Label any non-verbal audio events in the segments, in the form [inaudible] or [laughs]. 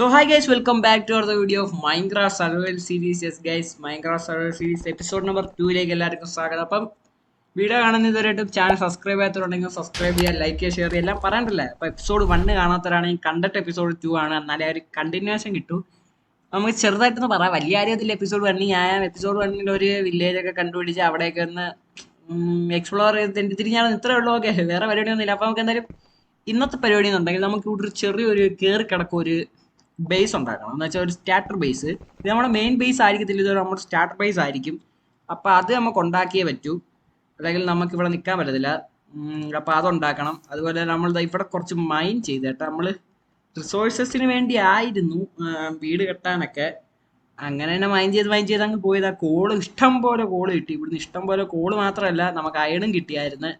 So hi guys welcome back to our video of Minecraft survival series yes guys Minecraft survival series episode number ടൂയിലേക്ക് എല്ലാവർക്കും സ്വാഗതം. അപ്പം video കാണുന്ന ഇതുവരെയായിട്ടും channel subscribe ചെയ്യാത്തവരുണ്ടെങ്കിൽ subscribe ചെയ്യുക like ചെയ്യുക ഷെയർ ചെയ്യുക എല്ലാം പറയണ്ടല്ലേ? അപ്പോൾ എപ്പിസോഡ് വണ്ണ് കാണാത്തവരാണെങ്കിൽ കണ്ടിട്ട് എപ്പിസോഡ് ടു ആണ്. എന്നാലേ ഒരു കണ്ടിന്യൂഷൻ കിട്ടും. നമുക്ക് ചെറുതായിട്ടൊന്ന് പറയാം. വലിയ കാര്യത്തിൽ എപ്പിസോഡ് വണ്ണിൽ ഞാൻ എപ്പിസോഡ് വണ്ണിൽ ഒരു വില്ലേജൊക്കെ കണ്ടുപിടിച്ച് അവിടെയൊക്കെ ഒന്ന് എക്സ്പ്ലോർ ചെയ്ത് തിരിഞ്ഞാണ് ഇത്രേ ഉള്ളൂ. ഓക്കെ വേറെ പരിപാടിയൊന്നുമില്ല. അപ്പോൾ നമുക്ക് എന്തായാലും ഇന്നത്തെ പരിപാടി എന്നുണ്ടെങ്കിൽ നമുക്ക് ഇവിടെ ഒരു ചെറിയൊരു കയറി കിടക്കും ഒരു ബേസ് ഉണ്ടാക്കണം. എന്ന് വെച്ചാൽ ഒരു സ്റ്റാർട്ടർ ബേസ് ഇത് നമ്മുടെ മെയിൻ ബേസ് ആയിരിക്കത്തില്ല. ഇത് നമ്മുടെ സ്റ്റാർട്ടർ ബേസ് ആയിരിക്കും. അപ്പോൾ അത് നമുക്ക് ഉണ്ടാക്കിയേ പറ്റൂ. അല്ലെങ്കിൽ നമുക്ക് ഇവിടെ നിൽക്കാൻ പറ്റത്തില്ല. അപ്പോൾ അതുണ്ടാക്കണം അതുപോലെ നമ്മൾ ഇവിടെ കുറച്ച് മൈൻ ചെയ്ത് കേട്ടോ. നമ്മൾ റിസോഴ്സസിന് വേണ്ടി ആയിരുന്നു വീട് കെട്ടാനൊക്കെ. അങ്ങനെ തന്നെ മൈൻ ചെയ്ത് മൈൻ ചെയ്ത് അങ്ങ് പോയത്. ആ കോൾ ഇഷ്ടം പോലെ കോൾ കിട്ടി. ഇവിടുന്ന് ഇഷ്ടം പോലെ കോൾ മാത്രമല്ല നമുക്ക് അയണും കിട്ടിയായിരുന്നു.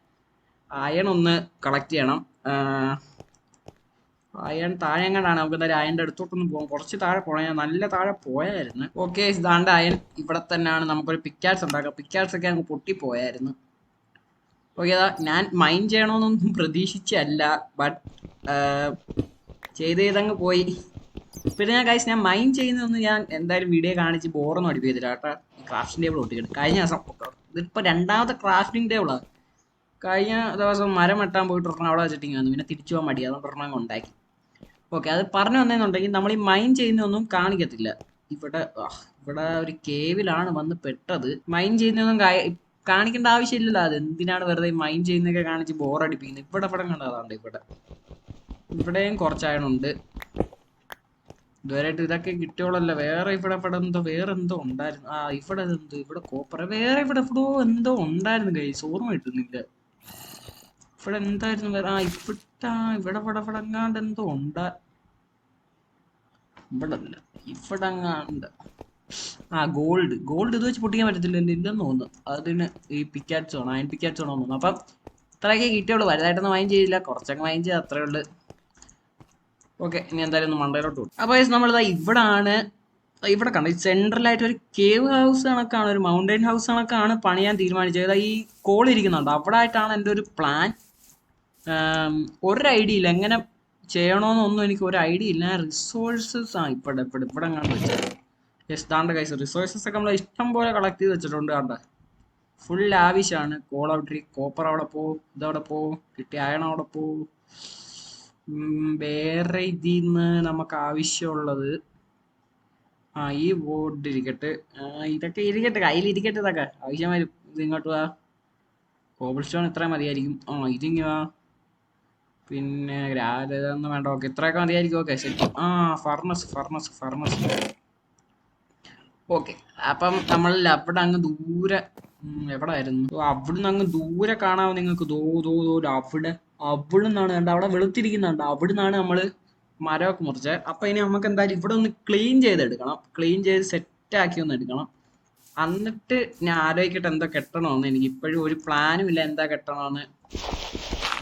അയൺ ഒന്ന് കളക്ട് ചെയ്യണം. അയൺ താഴെ എങ്ങാണ്ടാണ്? നമുക്ക് എന്തായാലും അയന്റെ അടുത്തോട്ടൊന്ന് പോകാം കുറച്ച് താഴെ പോകണം നല്ല താഴെ പോയായിരുന്നു. ഓക്കെ ഇതാണ്ട് അയൺ ഇവിടെ തന്നെയാണ്. നമുക്കൊരു പിക്കാറ്റ്സ് ഉണ്ടാക്കാം. പിക്കാറ്റ്സ് ഒക്കെ അങ്ങ് പൊട്ടിപ്പോയായിരുന്നു ഓക്കെ ഞാൻ മൈൻഡ് ചെയ്യണമെന്നൊന്നും പ്രതീക്ഷിച്ചല്ല. ബട്ട് ചെയ്ത് ചെയ്തങ്ങ് പോയി. പിന്നെ ഞാൻ കാഴ്ച ഞാൻ മൈൻഡ് ചെയ്യുന്നതൊന്നും ഞാൻ എന്തായാലും വീഡിയോ കാണിച്ച് ബോറൊന്നും അടിപ്പിച്ചില്ല കേട്ടോ. ക്രാഫ്റ്റിംഗ് ടേബിൾ ഒട്ടിക്കണം കഴിഞ്ഞ ദിവസം ഇതിപ്പോൾ രണ്ടാമത്തെ ക്രാഫ്റ്റിംഗ് ടേബിളാണ് കഴിഞ്ഞ ദിവസം മരം വെട്ടാൻ പോയിട്ട് ഒരെണ്ണം അവിടെ വെച്ചിട്ടിങ്ങനെ പിന്നെ തിരിച്ചു പോകാൻ മടി അതുകൊണ്ട് ഒരെണ്ണം ഉണ്ടാക്കി. ഓക്കെ അത് പറഞ്ഞു വന്നെന്നുണ്ടെങ്കിൽ നമ്മൾ ഈ മൈൻ ചെയ്യുന്നൊന്നും കാണിക്കത്തില്ല. ഇവിടെ ഇവിടെ ഒരു കേവിലാണ് വന്ന് പെട്ടത്. മൈൻ ചെയ്യുന്നൊന്നും കാണിക്കേണ്ട ആവശ്യമില്ലല്ലോ. അത് എന്തിനാണ് വെറുതെ മൈൻ ചെയ്യുന്നൊക്കെ കാണിച്ച് ബോറടിപ്പിക്കുന്നത് ഇവിടെ ഇവിടെ കണ്ടതാണ്ട് ഇവിടെ. ഇവിടെയും കുറച്ചായണുണ്ട് ഇതുവരെയായിട്ട് ഇതൊക്കെ കിട്ടിയോളല്ല. വേറെ ഇവിടെ ഇവിടെ എന്തോ വേറെ എന്തോ ഉണ്ടായിരുന്നു. ആ ഇവിടെ എന്തോ ഇവിടെ കോപ്പറ വേറെ ഇവിടെ എവിടെയോ എന്തോ ഉണ്ടായിരുന്നു. കൈ ഓർമ്മ കിട്ടുന്നില്ല ഇവിടെ എന്തായിരുന്നു വേറെ? ആ ഇവിടെ ഇവിടെ ഇവിടെ എന്തോ ഉണ്ട്. ഇവിടെ അല്ല ഇവിടെ എങ്ങാണ്ട് ആ ഗോൾഡ്. ഗോൾഡ് ഇത് വെച്ച് പൊട്ടിക്കാൻ പറ്റത്തില്ല ഇല്ലെന്ന് തോന്നുന്നു. അതിന് ഈ പിക്കാറ്റ്സ് വേണം അയൺ പിക്കാറ്റ്സ് വേണം തോന്നുന്നു. അപ്പം ഇത്രയൊക്കെ കിട്ടിയുള്ളൂ. വലുതായിട്ടൊന്നും വാങ്ങി ചെയ്തില്ല. കുറച്ചൊക്കെ വാങ്ങി ചെയ്ത് അത്രേ ഉള്ളൂ. ഓക്കെ ഇനി എന്തായാലും ഒന്ന് മണ്ടയിലോട്ട് പോകും അപ്പോൾ നമ്മളിതാ ഇവിടാണ്. ഇവിടെ കണ്ട? സെൻട്രലായിട്ട് ഒരു കേവ് ഹൗസ് കണക്കാണ് ഒരു മൗണ്ടൈൻ ഹൗസ് കണക്കാണ് പണിയാൻ തീരുമാനിച്ചത്. ഈ കോൾ ഇരിക്കുന്നുണ്ട്. അവിടെ ആയിട്ടാണ് എന്റെ ഒരു പ്ലാൻ ഒരു ഐഡിയ ഇല്ല. എങ്ങനെ ചെയ്യണമെന്നൊന്നും എനിക്ക് ഒരു ഐഡിയ ഇല്ല. റിസോഴ്സസ് ആ ഇപ്പടെ ഇപ്പടെ ഇവിടെ കണ്ട് വെച്ചത് യെസ് താണ്ട കൈസ് റിസോഴ്സസ് ഒക്കെ നമ്മൾ ഇഷ്ടം പോലെ കളക്ട് ചെയ്ത് വെച്ചിട്ടുണ്ട് കണ്ട ഫുൾ ആവശ്യമാണ് കോൾ ഔട്ട് കോപ്പർ അവിടെ പോകും ഇതവിടെ പോകും കിട്ടിയ അയൺ അവിടെ ഉം, വേറെ ഇതിൽ നിന്ന് നമുക്ക് ആവശ്യമുള്ളത് ആ ഈ ബോർഡ് ഇരിക്കട്ടെ. ഇതൊക്കെ ഇരിക്കട്ടെ കയ്യിലിരിക്കട്ടെ ഇതൊക്കെ. ആവശ്യം വരും ഇത് ഇങ്ങോട്ട് വാ. കോബിൾ സ്റ്റോൺ ഇത്ര മതിയായിരിക്കും. ആ ഇതിങ്ങ് വാ. പിന്നെ ഗ്രാതൊന്നും വേണ്ട. ഓക്കെ ഇത്രയൊക്കെ മതിയായിരിക്കും. ഓക്കെ ശരി. ആ ഫർണസ് ഫർണസ് ഫർണസ് ഓക്കെ അപ്പം നമ്മൾ അവിടെ അങ്ങ് ദൂരെ എവിടെ ആയിരുന്നു അവിടുന്ന് അങ്ങ് ദൂരെ കാണാമോ നിങ്ങൾക്ക്? ദോ ദോ ദോ അവിടെ അവിടെ നിന്നാണ് കണ്ട അവിടെ വെളുത്തിരിക്കുന്നുണ്ട്. അവിടെ നിന്നാണ് നമ്മൾ മരമൊക്കെ മുറിച്ചത്. അപ്പൊ ഇനി നമുക്ക് എന്തായാലും ഇവിടെ ഒന്ന് ക്ലീൻ ചെയ്തെടുക്കണം ക്ലീൻ ചെയ്ത് സെറ്റ് ആക്കി ഒന്ന് എടുക്കണം. എന്നിട്ട് ഞാൻ ആലോചിക്കട്ടെ എന്താ കെട്ടണമെന്ന് എനിക്ക് ഇപ്പോഴും ഒരു പ്ലാനും ഇല്ല എന്താ കെട്ടണമെന്ന്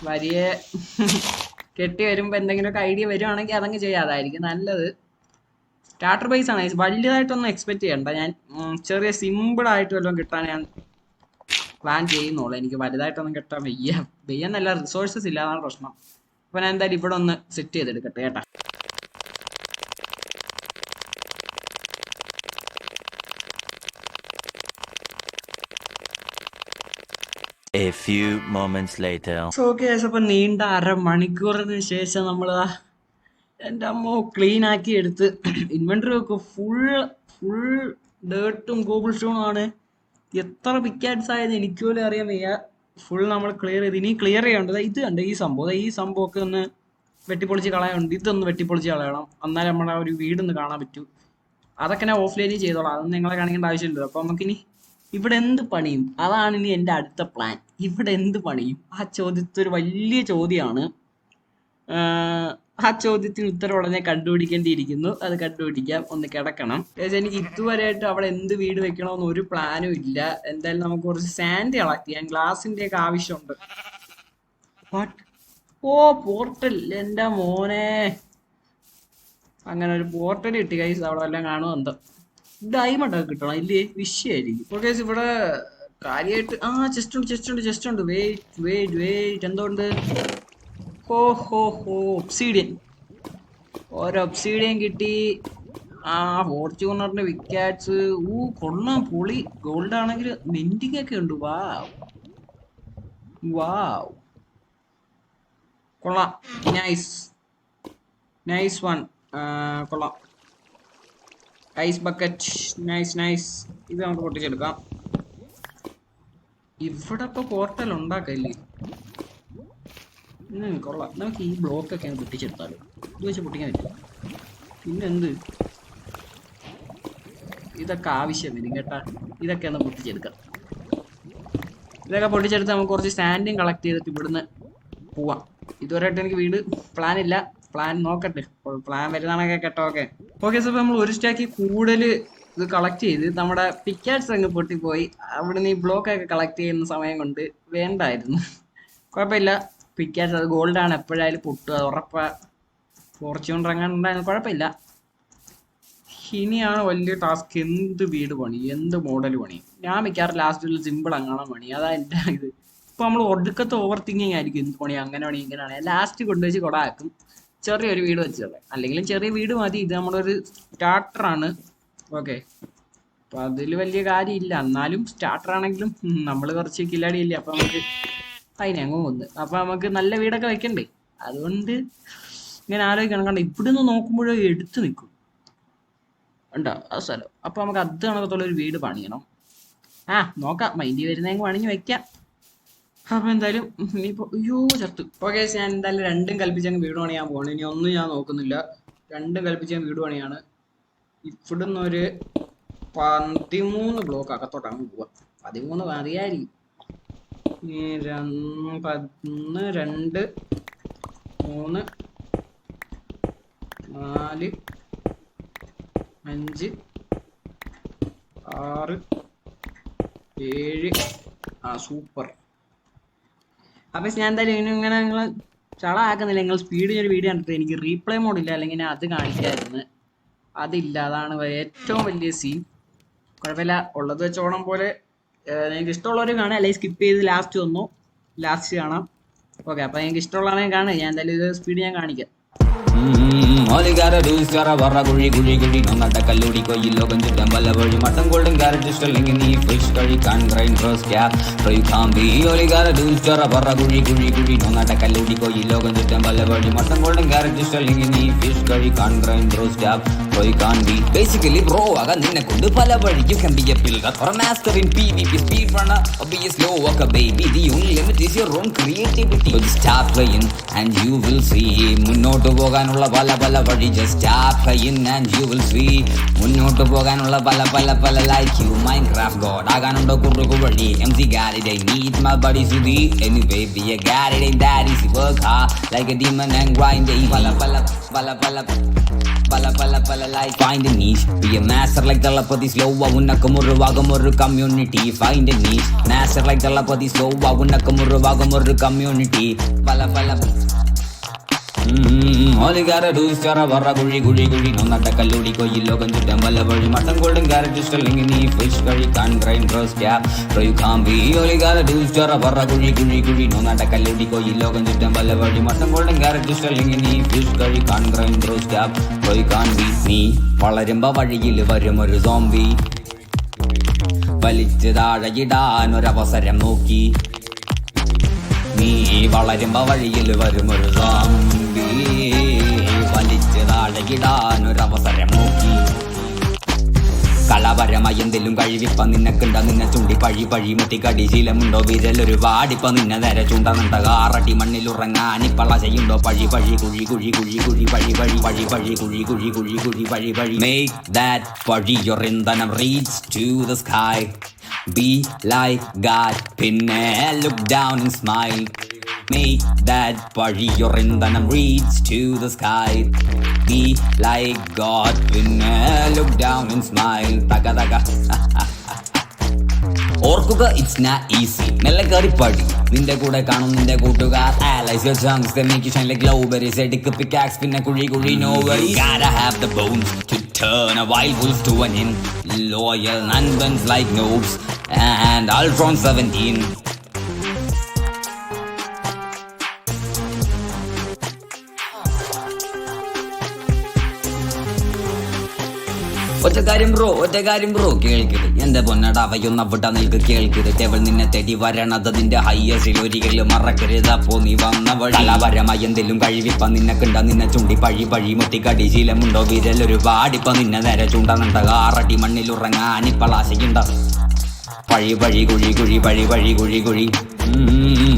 വലിയ കെട്ടി വരുമ്പോ എന്തെങ്കിലുമൊക്കെ ഐഡിയ വരുവാണെങ്കിൽ അതങ്ങ് ചെയ്യാതായിരിക്കും നല്ലത്. സ്റ്റാർട്ടർ ബൈസ് ആണ്. വലിയതായിട്ടൊന്നും എക്സ്പെക്ട് ചെയ്യണ്ട. ഞാൻ ചെറിയ സിമ്പിൾ ആയിട്ട് വല്ലതും കിട്ടാൻ ഞാൻ പ്ലാൻ ചെയ്യുന്നുള്ളൂ. എനിക്ക് വലുതായിട്ടൊന്നും കിട്ടാൻ വയ്യ. വയ്യ വയ്യെന്നല്ല റിസോഴ്സസ് ഇല്ലാതാണ് പ്രശ്നം. അപ്പൊ ഞാൻ എന്തായാലും ഇവിടെ ഒന്ന് സെറ്റ് ചെയ്തെടുക്കട്ടെ കേട്ടാ. A few moments later. So case അപ്പൊ നീണ്ട അരമണിക്കൂറിന് ശേഷം നമ്മൾ എന്റെ അമ്മ ക്ലീൻ ആക്കി എടുത്ത് ഇൻവെന്ററി ഒക്കെ ഫുൾ ഫുൾ ഡേർട്ടും ഗോബിൾ സ്റ്റോണും ആണ്. എത്ര പിക്കാറ്റ്സ് ആയത് എനിക്ക് പോലും അറിയാൻ വയ്യ. ഫുൾ നമ്മൾ ക്ലിയർ ചെയ്ത്. ഇനി ക്ലിയർ ചെയ്യേണ്ടത് ഇത് കണ്ട്? ഈ സംഭവം. ഈ സംഭവമൊക്കെ ഒന്ന് വെട്ടിപ്പൊളിച്ച് കളയാനുണ്ട്. ഇതൊന്ന് വെട്ടിപ്പൊളിച്ച് കളയണം. എന്നാലേ നമ്മുടെ ഒരു വീടൊന്ന് കാണാൻ പറ്റൂ. അതൊക്കെ ഞാൻ ഓഫ്ലൈനിൽ ചെയ്തോളാം. അതൊന്നും നിങ്ങളെ കാണിക്കേണ്ട ആവശ്യമില്ലല്ലോ. അപ്പൊ നമുക്കിനി ഇവിടെ എന്ത് പണിയും? അതാണ് ഇനി എന്റെ അടുത്ത പ്ലാൻ ഇവിടെ എന്ത് പണിയും? ആ ചോദ്യത്തിൽ ഒരു വലിയ ചോദ്യമാണ് ആ ചോദ്യത്തിന് ഉത്തരം ഉടനെ കണ്ടുപിടിക്കേണ്ടിയിരിക്കുന്നു. അത് കണ്ടുപിടിക്കാം. ഒന്ന് കിടക്കണം. എനിക്ക് ഇതുവരെയായിട്ട് അവിടെ എന്ത് വീട് വെക്കണമെന്ന് ഒരു പ്ലാനും ഇല്ല. എന്തായാലും നമുക്ക് കുറച്ച് സാൻഡ് കളക്ട് ചെയ്യാൻ ഗ്ലാസിന്റെ ഒക്കെ ആവശ്യമുണ്ട്? ഓ പോർട്ടൽ എന്റെ മോനെ. അങ്ങനെ ഒരു പോർട്ടൽ കിട്ടി കൈസ് അവിടെ എല്ലാം കാണുമോ എന്തോ? ഡയമണ്ട് കിട്ടണം. ഇല്ലേ വിഷയമായിരിക്കും ഓക്കെ ഇവിടെ കാര്യമായിട്ട് ആ ചെസ്റ്റ് ഉണ്ട് ചെസ്റ്റ് ഉണ്ട് ചെസ്റ്റ് ഉണ്ട്. വെയിറ്റ് വെയിറ്റ് വെയിറ്റ് എന്തുകൊണ്ട് ഹോ ഹോ ഹോ. ഒബ്സീഡിയൻ ഓരോ ഒബ്സീഡിയൻ കിട്ടി. ആ ഫോർച്യൂണറിന്റെ വിക്കാറ്റ്സ്. ഊ കൊള്ളാം പൊളി. ഗോൾഡ് ആണെങ്കിൽ മിന്റിങ് ഒക്കെ ഉണ്ട്. വാവ്. വാവ്. കൊള്ളാം. നൈസ് നൈസ് വൺ കൊള്ളാം. ഐസ് ബക്കറ്റ് നൈസ് നൈസ് ഇത് നമുക്ക് പൊട്ടിച്ചെടുക്കാം. ഇവിടെ ഇപ്പൊ പോർട്ടൽ ഉണ്ടാക്കല്ലേ കൊള്ളാം. നമുക്ക് ഈ ബ്ലോക്ക് ഒക്കെ പൊട്ടിച്ചെടുത്താൽ ഇത് വെച്ച് പൊട്ടിക്കാൻ പറ്റില്ല പിന്നെന്ത്? ഇതൊക്കെ ആവശ്യം വരും കേട്ടാ. ഇതൊക്കെ ഒന്ന് പൊട്ടിച്ചെടുക്കാം. ഇതൊക്കെ പൊട്ടിച്ചെടുത്ത് നമുക്ക് കുറച്ച് സ്റ്റാൻഡിങ് കളക്ട് ചെയ്തിട്ട് ഇവിടുന്ന് പോവാം. ഇതുവരെയായിട്ട് എനിക്ക് വീട് പ്ലാൻ ഇല്ല. പ്ലാൻ നോക്കട്ടെ. പ്ലാൻ വരുന്നതാണൊക്കെ കേട്ടോ ഓക്കെ ഓക്കെ സാർ നമ്മൾ ഒരു സ്റ്റാക്ക് കൂടുതൽ ഇത് കളക്ട് ചെയ്ത് നമ്മുടെ പിക്കാറ്റ്സ് അങ്ങ് പൊട്ടിപ്പോയി. അവിടുന്ന് ഈ ബ്ലോക്ക് ഒക്കെ കളക്ട് ചെയ്യുന്ന സമയം കൊണ്ട് വേണ്ടായിരുന്നു. കുഴപ്പമില്ല. പിക്കാറ്റ്സ് അത് ഗോൾഡാണ് എപ്പോഴായാലും പൊട്ടുക അത് ഉറപ്പാ. ഫോർച്യൂൺ ഇറങ്ങാനുണ്ടായിരുന്നു കുഴപ്പമില്ല. ഇനിയാണ് വലിയ ടാസ്ക് എന്ത് വീട് പണി? എന്ത് മോഡൽ പണി? ഞാൻ മിക്കാറും ലാസ്റ്റിൽ സിമ്പിൾ അങ്ങനെ പണി? അതാ എന്റെ ഇത്. ഇപ്പൊ നമ്മൾ ഒടുക്കത്തെ ഓവർ തിങ്കിങ് ആയിരിക്കും. എന്ത് പണി? അങ്ങനെ പണി ഇങ്ങനെയാണ് ലാസ്റ്റ് കൊണ്ടുവച്ച് കൊടാക്കും ചെറിയൊരു വീട് വെച്ചോളെ അല്ലെങ്കിലും ചെറിയ വീട് മതി. ഇത് നമ്മളൊരു സ്റ്റാർട്ടറാണ് ഓക്കെ അപ്പൊ അതിൽ വലിയ കാര്യമില്ല. എന്നാലും സ്റ്റാർട്ടർ ആണെങ്കിലും നമ്മൾ കുറച്ച് കില്ലാടി ഇല്ലേ അപ്പൊ നമുക്ക് അതിനെ അങ്ങ് പോകുന്നു അപ്പൊ നമുക്ക് നല്ല വീടൊക്കെ വെക്കണ്ടേ? അതുകൊണ്ട് ഇങ്ങനെ ആലോചിക്കണം. കണ്ട ഇവിടുന്ന് നോക്കുമ്പോഴേ എടുത്തു നിൽക്കും. ഉണ്ടോ ആ സ്ഥലം. അപ്പൊ നമുക്ക് അത് കണക്കത്തുള്ള ഒരു വീട് പണിയണം. ആ നോക്കാം. മൈൻഡി വരുന്നെങ്കിൽ പണിഞ്ഞ് വെക്കാം. അപ്പൊ എന്തായാലും ഇനിയിപ്പോ അയ്യോ ചത്തു. ഓക്കെ ഞാൻ എന്തായാലും രണ്ടും കൽപ്പിച്ചങ്ങ് വീട് പണിയാൻ പോകണം ഇനി ഒന്നും ഞാൻ നോക്കുന്നില്ല. രണ്ടും കൽപ്പിച്ച വീട് പണിയാണ്. ഇവിടുന്ന് ഒരു പതിമൂന്ന് ബ്ലോക്ക് അകത്തോട്ടാണ് അങ്ങ് പോവാ. പതിമൂന്ന് മതിയായിരിക്കും പതിന്ന് രണ്ട് മൂന്ന് നാല് അഞ്ച് ആറ് ഏഴ്. ആ സൂപ്പർ. അപ്പൊ ഞാൻ എന്തായാലും ഇനി ഇങ്ങനെ നിങ്ങൾ ചള ആക്കുന്നില്ല നിങ്ങൾ സ്പീഡ് ഞാൻ വീഡിയോ കണ്ടിട്ട് എനിക്ക് റീപ്ലേ മോഡ് ഇല്ല. അല്ലെങ്കിൽ അത് കാണിക്കായിരുന്നു. അതില്ല. അതാണ് ഏറ്റവും വലിയ സീൻ കുഴപ്പമില്ല. ഉള്ളത് വെച്ചോണം പോലെ നിങ്ങൾക്ക് ഇഷ്ടമുള്ളവർ കാണാം. അല്ലെങ്കിൽ സ്കിപ്പ് ചെയ്ത് ലാസ്റ്റ് വന്നു. ലാസ്റ്റ് കാണാം. ഓക്കെ അപ്പൊ നിങ്ങൾക്ക് ഇഷ്ടമുള്ളതാണെങ്കിൽ കാണുക ഞാൻ എന്തായാലും ഇത് സ്പീഡ് ഞാൻ കാണിക്കാം. ഓലികാര ഡൂസ്റ്ററ വറ കുഴി കുഴി കുഴി നന്നട്ട കല്ലൂടി കൊയ്യിൽ ലോകം ചുറ്റാൻ വല്ല വഴി മട്ടൻ ഗോൾഡൻ ക്യാരറ്റ് ഇഷ്ടല്ലെങ്കിൽ നീ ഫിഷ് കഴിക്കാൻ ഗ്രൈൻ റോസ് ക്യാ ഫ്രൈ കാമ്പി ഓലികാര ഡൂസ്റ്ററ വറ കുഴി കുഴി കുഴി നന്നട്ട കല്ലൂടി കൊയ്യിൽ ലോകം ചുറ്റാൻ വല്ല വഴി മട്ടൻ ഗോൾഡൻ ക്യാരറ്റ് ഇഷ്ടല്ലെങ്കിൽ നീ ഫിഷ് കഴിക്കാൻ ഗ്രൈൻ റോസ് ക്യാപ് ഫ്രൈ കാമ്പി ബേസിക്കലി ബ്രോ ആകാൻ നിന്നെ കൊണ്ട് പല വഴി you can be a builder or a master in PvP speed runner or be a slow walker baby the only limit is your own creativity so just start playing and you will see മുന്നോട്ട് പോകാനുള്ള പല പല വഴി just start playing and you will see മുന്നോട്ട് പോകാനുള്ള പല പല പല like you Minecraft god ആകാനുണ്ടോ കുറുകു വഴി I need my buddy Sudhi anyway be a Garrett ain't that easy work hard like a demon and grind day പല പല പല പല പല പല പല life find niche be a master like Thalapathy slow ഉന്നക്കം ഉരുവാകും ഒരു community find niche master like Thalapathy slow ഉന്നക്കം ഉരുവാകും ഒരു കമ്മ്യൂണിറ്റി പല പല ഓലികാര ഡൂസ്റ്ററ വറ കുഴി കുഴി കുഴി നന്നട്ട കല്ലൂടി കൊയ്യിൽ ലോകം ലോകം വളരുമ്പോ വഴിയിൽ വരും ഒരു സോംബി വലിച്ചു താഴെയിടാൻ ഒരവസരം നോക്കി. നീ വളരുമ്പോ വഴിയിൽ വരും ഒരു വലിച്ച് താഴെയിടാൻ ഒരവസരം നോക്കി കളപരമായി എന്തെങ്കിലും കഴിവിപ്പ നിന്നക്കുണ്ട നിന്നെ ചൂണ്ടി പഴി പഴി മുട്ടിക്കടി ശീലമുണ്ടോ? വിരലൊരു വാടിപ്പ നിന്നെ നേരെ ചൂണ്ട നിണ്ട കാറട്ടി മണ്ണിലുറങ്ങാനിപ്പള ചെയ്യുണ്ടോ? പഴി പഴി കുഴി കുഴി കുഴി കുഴി പഴി പഴി പഴി പഴി കുഴി കുഴി കുഴി കുഴി പഴി പഴി. മേക്ക് ദാറ്റ് പഴി your ഇന്ധനം. Reach to the sky. Be like God. പിന്നെ look down and Make that your ഇന്ധനം reach to the sky Be like God പിന്നെ look down and smile തക തക ഓർക്കുക ഇറ്റ്സ് നാ ഈസി മെല്ലെ കയറി പടി നിന്റെ കൂടെ കാണും നിന്റെ കൂട്ടുകാർ allies your chunks they make you shine like glowberries എടുക്ക് pickaxe പിന്നെ കുഴി കുഴി worries gotta have the bones to turn a wild wolf to an in loyal nonsense like noobs and Ultron 17 ഒറ്റ കാര്യം ബ്രോ ഒറ്റ കാര്യം ബ്രോ കേൾക്കരുത്. എന്റെ പൊന്നട അവയൊന്ന് അവിടെ നിൽക്ക് കേൾക്കരുത്. ടേബിൾ നിന്നെ തേടി വരണത് നിന്റെ ഹയ്യസിൽ ഒരിക്കലും മറക്കരുത്. പോ നീ വന്ന കലാപരമായി എന്തെങ്കിലും കഴിവിപ്പ. നിനക്കുണ്ട നിന്നെ ചുണ്ടി പഴി പഴി മുട്ടി കടി ശീലമുണ്ടോ? ഒരു പാടിപ്പ നിന്നെ നേരെ ചൂണ്ടനുണ്ട ആറടി മണ്ണിൽ ഉറങ്ങാനിപ്പോൾ ആശയുണ്ട പഴി പഴി കുഴി കുഴി പഴി പഴി കുഴി കുഴി.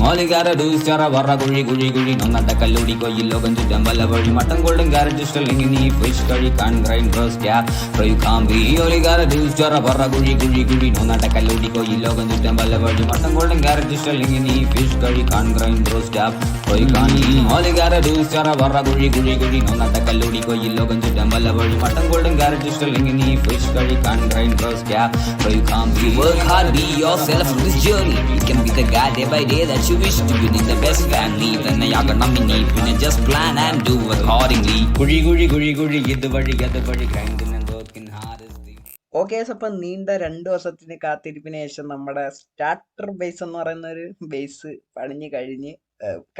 ഓലികാര ഡൂസ്റ്ററ വറ കുഴി കുഴി കുഴി നൊന്നട്ട കല്ലുടി കൊയ്യിൽ ലോകം ചുറ്റാൻ വല്ല വഴി. മട്ടൻ ഗോൾഡൻ ക്യാരറ്റ് ഇഷ്ടല്ലെങ്കിൽ നീ ഫിഷ് കഴിക്കാൻ ഗ്രൈൻ റോസ് ക്യാപ് പ്രയുക്കാമ്പി ഓലികാര ഡൂസ്റ്ററ വറ കുഴി കുഴി കുഴി നൊന്നട്ട കല്ലുടി കൊയ്യിൽ ലോകം ചുറ്റാൻ വല്ല വഴി. മട്ടൻ ഗോൾഡൻ ക്യാരറ്റ് ഇഷ്ടല്ലെങ്കിൽ നീ ഫിഷ് കഴിക്കാൻ ഗ്രൈൻ റോസ് ക്യാപ് പ്രയുക്കാൻ ഓലികാര ഡൂസ്റ്ററ വറ കുഴി കുഴി കുഴി നൊന്നട്ട കല്ലുടി കൊയ്യിൽ ലോകം ചുറ്റാൻ വല്ല വഴി. മട്ടൻ ഗോൾഡൻ ക്യാരറ്റ് ഇഷ്ടല്ലെങ്കിൽ നീ ഫിഷ് കഴിക്കാൻ ഗ്രൈൻ റോസ് ക്യാപ് പ്രയുക്കാമ്പി work hard be yourself in this journey you can be the guy day by day that you wish to be in the best family. തന്നെ ആകണം ഇനി പിന്നെ just plan and do accordingly. കുഴി കുഴി കുഴി കുഴി ഇത് വഴി അത് വഴി grinding and working hard is the okay അപ്പം നീണ്ട രണ്ട് വർഷത്തിന് കാത്തിരിപ്പിന് ശേഷം നമ്മുടെ സ്റ്റാർട്ടർ ബേസ് എന്ന് പറയുന്ന ഒരു ബേസ് പണിഞ്ഞ് കഴിഞ്ഞ്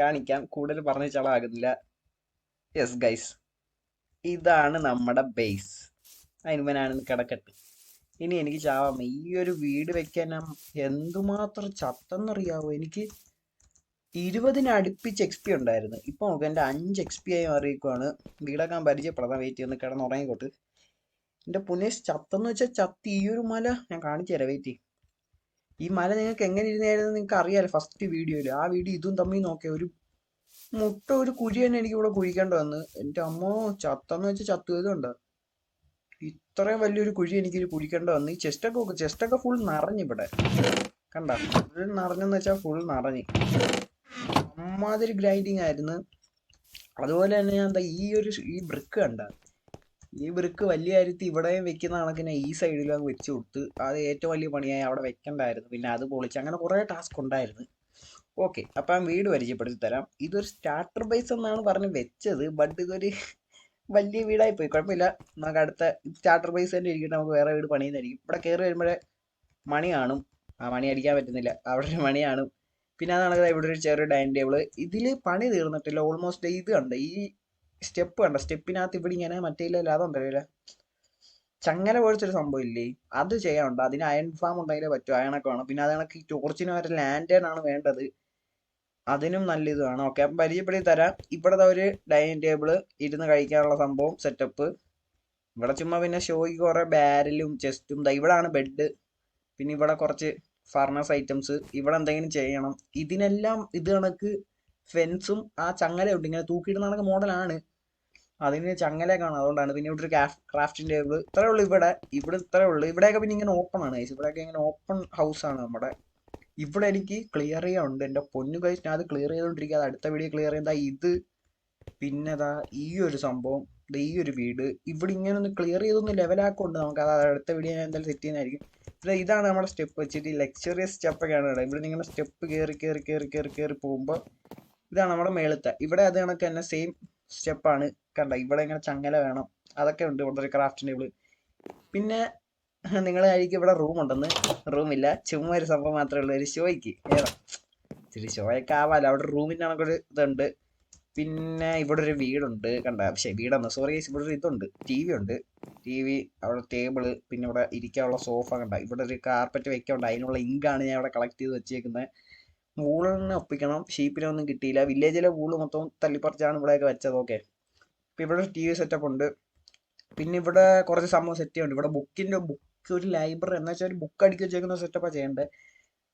കാണിക്കാം. കൂടുതൽ പറഞ്ഞ് ചളാകുന്നില്ല യെസ് ഗൈസ് ഇതാണ് നമ്മുടെ ബേസ് അതിനുമ്പനാണെന്ന് കിടക്കട്ടെ. ഇനി എനിക്ക് ചാവാം. ഈ ഒരു വീട് വെക്കാൻ ഞാൻ എന്തുമാത്രം ചത്തെന്നറിയാവോ? എനിക്ക് ഇരുപതിന് അടുപ്പിച്ച് എക്സ് പി ഉണ്ടായിരുന്നു. ഇപ്പൊ നോക്കുക എന്റെ അഞ്ച് എക്സ് പി ആയി മാറിയിരിക്കുവാണ്. വീടാക്കാൻ പരിചയപ്പെടാൻ വെയിറ്റ് ചെയ്യുന്ന കിടന്നുറങ്ങിക്കോട്ട് എന്റെ പുനേഷ് ചത്തെന്ന് വെച്ചാൽ ചത്ത്. ഈ ഒരു മല ഞാൻ കാണിച്ചു തരാം. വെയിറ്റ് ഈ മല നിങ്ങൾക്ക് എങ്ങനെ ഇരുന്നായിരുന്നു നിങ്ങൾക്ക് അറിയാലോ ഫസ്റ്റ് വീഡിയോയിൽ ആ വീഡിയോ ഇതും തമ്മിൽ നോക്കിയ ഒരു മുട്ട ഒരു കുഴി തന്നെ എനിക്ക് ഇവിടെ കുഴിക്കേണ്ടി വന്ന്. എന്റെ അമ്മോ ചത്തെന്ന് വെച്ചാൽ ചത്തുവതുണ്ട് ഇത്രയും വലിയൊരു കുഴി എനിക്ക് കുഴിക്കേണ്ടി വന്ന്. ഈ ചെസ്റ്റൊക്കെ ചെസ്റ്റൊക്കെ ഫുൾ നിറഞ്ഞു ഇവിടെ. കണ്ട? ഫുൾ നിറഞ്ഞെന്ന് വെച്ചാൽ ഫുൾ നിറഞ്ഞു. അമ്മാതിരി ഗ്രൈൻഡിങ് ആയിരുന്നു. അതുപോലെ തന്നെ ഞാൻ എന്താ ഈ ഒരു ഈ ബ്രിക്ക് കണ്ട? ഈ ബ്രിക്ക് വലിയ കാര്യത്തിൽ ഇവിടെയും വെക്കുന്ന കണക്കിന് ഈ സൈഡിലും വെച്ച് കൊടുത്ത് അത് ഏറ്റവും വലിയ പണിയായി അവിടെ വെക്കണ്ടായിരുന്നു. പിന്നെ അത് പൊളിച്ച് അങ്ങനെ കുറേ ടാസ്ക് ഉണ്ടായിരുന്നു. ഓക്കെ അപ്പം വീട് പരിചയപ്പെടുത്തി തരാം. ഇതൊരു സ്റ്റാർട്ടർ ബേസ് എന്നാണ് പറഞ്ഞ് വെച്ചത് ബട്ട് ഇതൊരു വലിയ വീടായി പോയി. കുഴപ്പമില്ല. നമുക്ക് അടുത്ത സ്റ്റാർട്ടർ പൈസ തന്നെ ഇരിക്കട്ടെ നമുക്ക് വേറെ വീട് പണിയുന്നതായിരിക്കും. ഇവിടെ കയറി വരുമ്പോഴേ മണി കാണും. ആ മണി അടിക്കാൻ പറ്റുന്നില്ല. അവിടെ ഒരു മണി കാണും. പിന്നെ അത് കണക്ക് ഇവിടെ ഒരു ചെറിയ ഡൈനിങ് ടേബിൾ ഇതിൽ പണി തീർന്നിട്ടില്ല. ഓൾമോസ്റ്റ് ഇത് കണ്ട? ഈ സ്റ്റെപ്പ് കണ്ട? സ്റ്റെപ്പിനകത്ത് ഇവിടെ ഇങ്ങനെ മറ്റേ ഇല്ല അതുണ്ടല്ലോ ചങ്ങല പോലത്തെ സംഭവം ഇല്ലേ? അത് ചെയ്യാനുണ്ട്. അതിന് അയൺ ഫാം ഉണ്ടെങ്കിലേ പറ്റൂ. അയണൊക്കെ വേണം. പിന്നെ അത് കണക്ക് ഈ ടോർച്ചിന് വരെ ലാൻഡേൺ ആണ് വേണ്ടത്. അതിനും നല്ല ഇത് വേണം ഓക്കെ അപ്പം പരിചയപ്പെടുത്തി തരാം. ഇവിടെ ഒരു ഡൈനിങ് ടേബിൾ ഇരുന്ന് കഴിക്കാനുള്ള സംഭവം സെറ്റപ്പ് ഇവിടെ ചുമ്മാ പിന്നെ ഷോയ്ക്ക് കുറേ ബാരലും ചെസ്റ്റും ദാ ബെഡ് പിന്നെ ഇവിടെ കുറച്ച് ഫർണസ് ഐറ്റംസ് ഇവിടെ എന്തെങ്കിലും ചെയ്യണം. ഇതിനെല്ലാം ഇത് കണക്ക് ഫെൻസും ആ ചങ്ങലയുണ്ട് ഇങ്ങനെ തൂക്കിയിടുന്ന കണക്ക് മോഡലാണ് അതിന് ചങ്ങല കാണാം. അതുകൊണ്ടാണ് പിന്നെ ഇവിടെ ഒരു ക്രാഫ്റ്റിംഗ് ടേബിൾ ഇത്രേ ഉള്ളൂ ഇവിടെ. ഇവിടെ ഇത്രേ ഉള്ളൂ. ഇവിടെയൊക്കെ പിന്നെ ഇങ്ങനെ ഓപ്പൺ ആണ്. ഇവിടെയൊക്കെ ഇങ്ങനെ ഓപ്പൺ ഹൗസ് ആണ് നമ്മുടെ. ഇവിടെ എനിക്ക് ക്ലിയർ ചെയ്യാനുണ്ട് എന്റെ പൊന്നു കഴിച്ച് ഞാൻ അത് ക്ലിയർ ചെയ്തുകൊണ്ടിരിക്കുക അടുത്ത വീഡിയോ ക്ലിയർ ചെയ്യുന്ന ഇത്. പിന്നെ അതാ ഈ ഒരു സംഭവം. ഈ ഒരു വീട്. ഇവിടെ ഇങ്ങനെ ഒന്ന് ക്ലിയർ ചെയ്തൊന്ന് ലെവലാക്കുന്നുണ്ട് നമുക്ക് അത് അടുത്ത വീഡിയോ ഞാൻ എന്തായാലും സെറ്റ് ചെയ്യുന്നതായിരിക്കും. ഇത് ഇതാണ് നമ്മുടെ സ്റ്റെപ്പ് വെച്ചിട്ട് ലക്ഷറിയസ് സ്റ്റെപ്പൊക്കെയാണ് ഇവിടെ ഇവിടെ നിങ്ങളുടെ സ്റ്റെപ്പ് കയറി കയറി കയറി കയറി കയറി പോകുമ്പോൾ ഇതാണ് നമ്മുടെ മേളത്തെ. ഇവിടെ അത് കണക്ക് തന്നെ സെയിം സ്റ്റെപ്പാണ് കണ്ട? ഇവിടെ ഇങ്ങനെ ചങ്ങല വേണം. അതൊക്കെ ഉണ്ട്. ഇവിടെ ഒരു ക്രാഫ്റ്റ് ടേബിൾ പിന്നെ [laughs] നിങ്ങൾ കഴിക്കും ഇവിടെ റൂം ഉണ്ടെന്ന്. റൂമില്ല ചുമ്മാ ഒരു സംഭവം മാത്രമേ ഉള്ളൂ. ഒരു ഷോയ്ക്ക്. ഏതാ? ഇച്ചിരി ഷോയൊക്കെ ആവാലോ. അവിടെ റൂമിന്റെ കണക്കൊരു ഇതുണ്ട്. പിന്നെ ഇവിടെ ഒരു വീടുണ്ട്. കണ്ട പക്ഷേ വീടാണ് സോറി ഇവിടെ ഒരു ഇതുണ്ട്. ടി വി ഉണ്ട്. ടി വി അവിടെ ടേബിൾ പിന്നെ ഇവിടെ ഇരിക്കാനുള്ള സോഫ കണ്ട. ഇവിടെ ഒരു കാർപ്പറ്റ് വെക്കാണ്ട് അതിനുള്ള ഇങ്കാണ് ഞാൻ ഇവിടെ കളക്ട് ചെയ്ത് വെച്ചേക്കുന്നത് വൂളിനെ ഒപ്പിക്കണം. ഷീപ്പിനൊന്നും കിട്ടിയില്ല. വില്ലേജിലെ വൂൾ മൊത്തം തല്ലിപ്പറിച്ചാണ് ഇവിടെയൊക്കെ വെച്ചത്. ഓക്കെ ഇപ്പം ഇവിടെ ടി വി സെറ്റപ്പ് ഉണ്ട്. പിന്നെ ഇവിടെ കുറച്ച് സംഭവം സെറ്റ് ചെയ്യുന്നുണ്ട്. ഇവിടെ ബുക്കിന്റെ ബുക്ക് ഒരു ലൈബ്രറി എന്ന് വെച്ചാൽ ഒരു ബുക്ക് അടുക്കി വെച്ചേക്കുന്ന സെറ്റപ്പാണ് ചെയ്യേണ്ടത്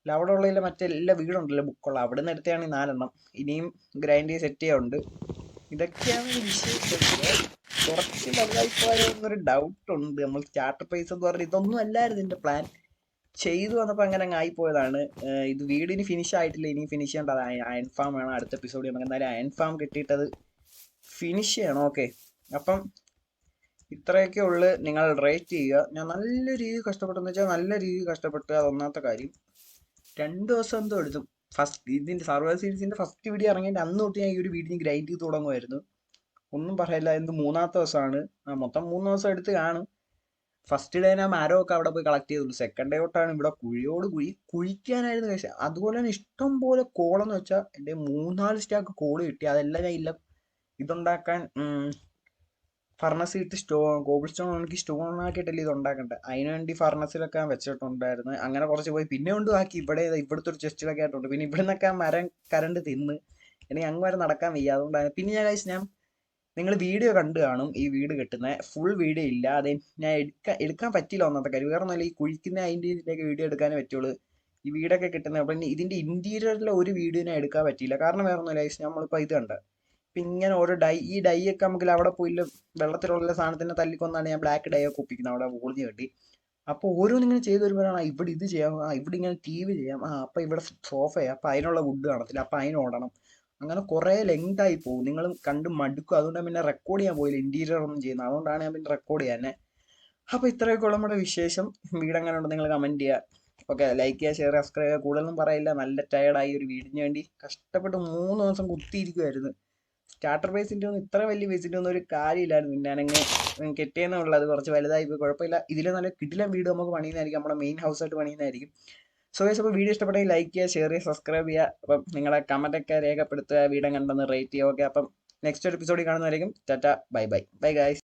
അല്ല അവിടെ ഉള്ളതിൽ മറ്റെല്ലാ വീടുണ്ടല്ലോ ബുക്കുള്ള അവിടെ നിന്ന് എടുത്തതാണ് ഈ നാലെണ്ണം. ഇനിയും ഗ്രൈൻഡ് ചെയ്ത് സെറ്റ് ചെയ്യാറുണ്ട് ഇതൊക്കെയാണ് വിശേഷം കുറച്ച് വലുതായി പോയോ എന്നൊരു ഡൗട്ട് ഉണ്ട്. നമ്മൾ സ്റ്റാർട്ട് പ്രൈസ് എന്ന് പറഞ്ഞാൽ ഇതൊന്നും അല്ലായിരുന്നു എന്റെ പ്ലാൻ ചെയ്തു വന്നപ്പോൾ അങ്ങനെ അങ്ങ് ആയിപ്പോയതാണ്. ഇത് വീടിന് ഫിനിഷ് ആയിട്ടില്ല. ഇനി ഫിനിഷ് ചെയ്യേണ്ടത് അയൺ ഫാം വേണം അടുത്ത എപ്പിസോഡ് നമുക്ക് എന്തായാലും അയൺ ഫാം കിട്ടിയിട്ടത് ഫിനിഷ് ചെയ്യണം. ഓക്കെ അപ്പം ഇത്രയൊക്കെ ഉള്ളു നിങ്ങൾ റേറ്റ് ചെയ്യുക. ഞാൻ നല്ല രീതിയിൽ കഷ്ടപ്പെട്ടെന്ന് വെച്ചാൽ നല്ല രീതിയിൽ കഷ്ടപ്പെട്ട് അത് കാര്യം രണ്ട് ദിവസം എന്തോ എടുത്തു. ഫസ്റ്റ് ഇതിന്റെ സർവൈവൽ സീരീസിന്റെ ഫസ്റ്റ് വീഡിയോ ഇറങ്ങിയിട്ട് അന്ന് തൊട്ട് ഞാൻ ഈ ഒരു വീഡിയോ ഗ്രൈൻഡ് ചെയ്ത് തുടങ്ങുമായിരുന്നു. ഒന്നും പറയില്ല എന്ത് മൂന്നാമത്തെ ദിവസമാണ്. ആ മൊത്തം മൂന്ന് ദിവസം എടുത്ത് കാണും. ഫസ്റ്റ് ഡേ ഞാൻ മാരോ ഒക്കെ അവിടെ പോയി കളക്ട് ചെയ്തുള്ളൂ. സെക്കൻഡ് ഡേ തൊട്ടാണ് ഇവിടെ കുഴിയോട് കുഴി കുഴിക്കാനായിരുന്നു കഴിച്ചത് അതുപോലെ തന്നെ ഇഷ്ടം പോലെ കോളെന്ന് വെച്ചാൽ എന്റെ മൂന്നാൽ സ്റ്റാക്ക് കോൾ കിട്ടി. അതെല്ലാം ഞാൻ ഇല്ല ഇതുണ്ടാക്കാൻ ഫർണസ് ഇട്ട് സ്റ്റോൺ കോബിൾ സ്റ്റോൺ ഉണക്കി സ്റ്റോൺ ആക്കിയിട്ടല്ലേ ഇത് ഉണ്ടാക്കേണ്ടത് അതിന് വേണ്ടി ഫർണസിലൊക്കെ വെച്ചിട്ടുണ്ടായിരുന്നു. അങ്ങനെ കുറച്ച് പോയി. പിന്നെ കൊണ്ട് ആക്കി ഇവിടെ ഇവിടുത്തെ ഒരു ചെസ്റ്റിലൊക്കെ ആയിട്ടുണ്ട്. പിന്നെ ഇവിടെ നിന്നൊക്കെ മരം കരണ്ട് തിന്ന്. എനിക്ക് അങ്ങ് വരെ നടക്കാൻ വയ്യ. അതുകൊണ്ടാണ്. പിന്നെ ഞാൻ കഴിച്ച് ഞാൻ നിങ്ങൾ വീഡിയോ കണ്ടു കാണും ഈ വീട് കെട്ടുന്ന. ഫുൾ വീഡിയോ ഇല്ല. അത് ഞാൻ എടുക്കാൻ എടുക്കാൻ പറ്റില്ല ഒന്നാമത്തെ കാര്യം. ഒന്നുമല്ല ഈ കുഴിക്കുന്ന അതിന്റെ ഇതിന്റെയൊക്കെ വീഡിയോ എടുക്കാനേ പറ്റുള്ളൂ. ഈ വീടൊക്കെ കിട്ടുന്നത് അപ്പം ഇതിന്റെ ഇന്റീരിയറിലെ ഒരു വീഡിയോ ഞാൻ എടുക്കാൻ പറ്റിയില്ല. കാരണം വേറെ ഒന്നുമില്ല നമ്മളിപ്പോൾ ഇത് കണ്ട? ഇപ്പം ഇങ്ങനെ ഓരോ ഡൈ ഈ ഡൈ ഒക്കെ നമുക്ക് അവിടെ പോയില്ല വെള്ളത്തിലുള്ള സാധനത്തിനെ തല്ലിക്കൊന്നാണ് ഞാൻ ബ്ലാക്ക് ഡൈ ഒക്കെ ഒപ്പിക്കുന്നത്. അവിടെ ഊർജം കെട്ടി. അപ്പോൾ ഓരോന്നിങ്ങനെ ചെയ്ത് വരുമ്പോഴാണ് ഇവിടെ ഇത് ചെയ്യാം ആ ഇവിടെ ഇങ്ങനെ ടി വി ചെയ്യാം ആ അപ്പം ഇവിടെ സോഫയാണ് അപ്പം അതിനുള്ള വുഡ് കാണത്തില്ല അപ്പം അതിന് ഓടണം. അങ്ങനെ കുറേ ലെങ്ത് ആയി പോകും. നിങ്ങളും കണ്ട് മടുക്കും. അതുകൊണ്ട് പിന്നെ റെക്കോർഡ് ചെയ്യാൻ പോയില്ല. ഇന്റീരിയർ ഒന്നും ചെയ്യുന്നത്. അതുകൊണ്ടാണ് ഞാൻ പിന്നെ റെക്കോർഡ് ചെയ്യാൻ അപ്പോൾ ഇത്രയൊക്കെ ഉള്ള നമ്മുടെ വിശേഷം. വീട് എങ്ങനെ ഉണ്ട് നിങ്ങൾ കമന്റ് ചെയ്യുക ഓക്കെ ലൈക്ക് ചെയ്യുക ഷെയർ സബ്സ്ക്രൈബ് ചെയ്യുക കൂടുതലൊന്നും പറയില്ല. നല്ല ടയർഡായി ഒരു വീടിന് വേണ്ടി. കഷ്ടപ്പെട്ട് മൂന്ന് ദിവസം കുത്തിയിരിക്കുമായിരുന്നു സ്റ്റാർട്ടർ ബേസിന്റെ ഒന്നും ഇത്ര വലിയ ബേസിന്റെ ഒന്നും ഒരു കാര്യമില്ലായിരുന്നു. ഞാനങ്ങ് കെട്ടിയെന്നുള്ളത് കുറച്ച് വലുതായി പോയി. കുഴപ്പമില്ല. ഇതിൽ നല്ല കിടിലം വീട് നമുക്ക് പണിയുന്നതായിരിക്കും. നമ്മുടെ മെയിൻ ഹൗസായിട്ട് പണിയുന്നതായിരിക്കും. സോ ഗൈസ് അപ്പോൾ വീഡിയോ ഇഷ്ടപ്പെട്ടെങ്കിൽ ലൈക്ക് ചെയ്യുക ഷെയർ ചെയ്യുക സബ്സ്ക്രൈബ് ചെയ്യുക. അപ്പം നിങ്ങളെ കമന്റൊക്കെ രേഖപ്പെടുത്തുക വീഡിയോ കണ്ടെന്ന് റേറ്റ് ചെയ്യുക. ഓക്കെ അപ്പം നെക്സ്റ്റ് എപ്പിസോഡിൽ കാണുന്നതായിരിക്കും. Tata bye bye bye guys